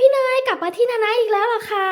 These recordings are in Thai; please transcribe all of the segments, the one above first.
พี่เนยกลับมาที่นานาอีกแล้วเหรอคะ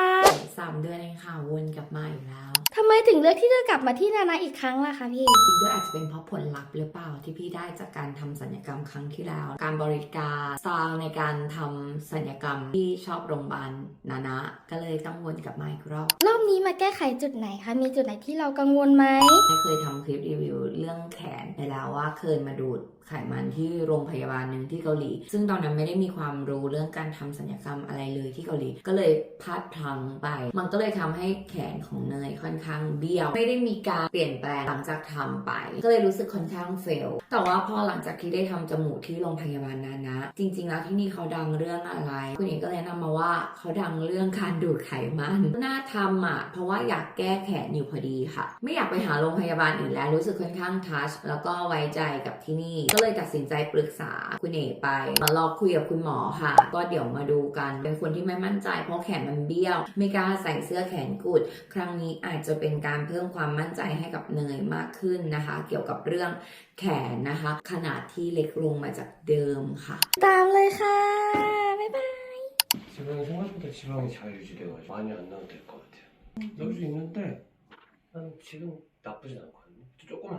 สามเดือนเองค่ะวนกลับมาอีกแล้วทำไมถึงเลือกที่จะกลับมาที่นานาอีกครั้งล่ะคะพี่อีกด้วยอาจจะเป็นเพราะผลลัพธ์หรือเปล่าที่พี่ได้จากการทำสัญญกรรมครั้งที่แล้ว การบริการสไตล์ในการทำสัญญกรรมที่ชอบโรงพยาบาลนานะก็เลยต้องวนกลับมาอีกรอบรอบนี้มาแก้ไขจุดไหนคะมีจุดไหนที่เรากังวลไหมไม่เคยทำคลิปรีวิวเรื่องแขนไปแล้วว่าเคยมาดูดไขมันที่โรงพยาบาลหนึ่งที่เกาหลี ซึ่งตอนนั้นไม่ได้มีความรู้เรื่องการทำสัญญกรรมอะไรเลยที่เกาหลีก็เลยพลาดพลั้งไป มันก็เลยทำให้แขนของเนยค่อนข้างเบี้ยว ไม่ได้มีการเปลี่ยนแปลงหลังจากทำไป ก็เลยรู้สึกค่อนข้างเฟล แต่ว่าพอหลังจากที่ได้ทำจมูกที่โรงพยาบาลนานะ จริง ๆ แล้วที่นี่เขาดังเรื่องอะไร คุณเอกก็เลยนะนำมาว่าเขาดังเรื่องการดูดไขมันน่าทำอะเพราะว่าอยากแก้แขนอยู่พอดีค่ะ ไม่อยากไปหาโรงพยาบาลอื่นแล้วรู้สึกค่อนข้างทัชแล้วก็ไว้ใจกับที่นี่ ก็เลยตัดสินใจปรึกษาคุณเอกไปมารอคุยกับคุณหมอค่ะ ก็เดี๋ยวมาดูกันเป็นคนที่ไม่มั่นใจเพราะแขนมันเบี้ยว ไม่กล้าใส่เสื้อแขนกุด ครั้งนี้อาจจะเป็นการเพิ่มความมั่นใจให้กับเนยมากขึ้นนะคะ เกี่ยวกับเรื่องแขนนะคะ ขนาดที่เล็กลงมาจากเดิมค่ะ ตามเลยค่ะ บ๊ายบาย 지금 생각보다 지방이 잘 유지돼가지고 많이 안 나도 될 것 같아요. 넣을 수 있는데 난 지금 나쁘진 않거든요. 조금만 할게요.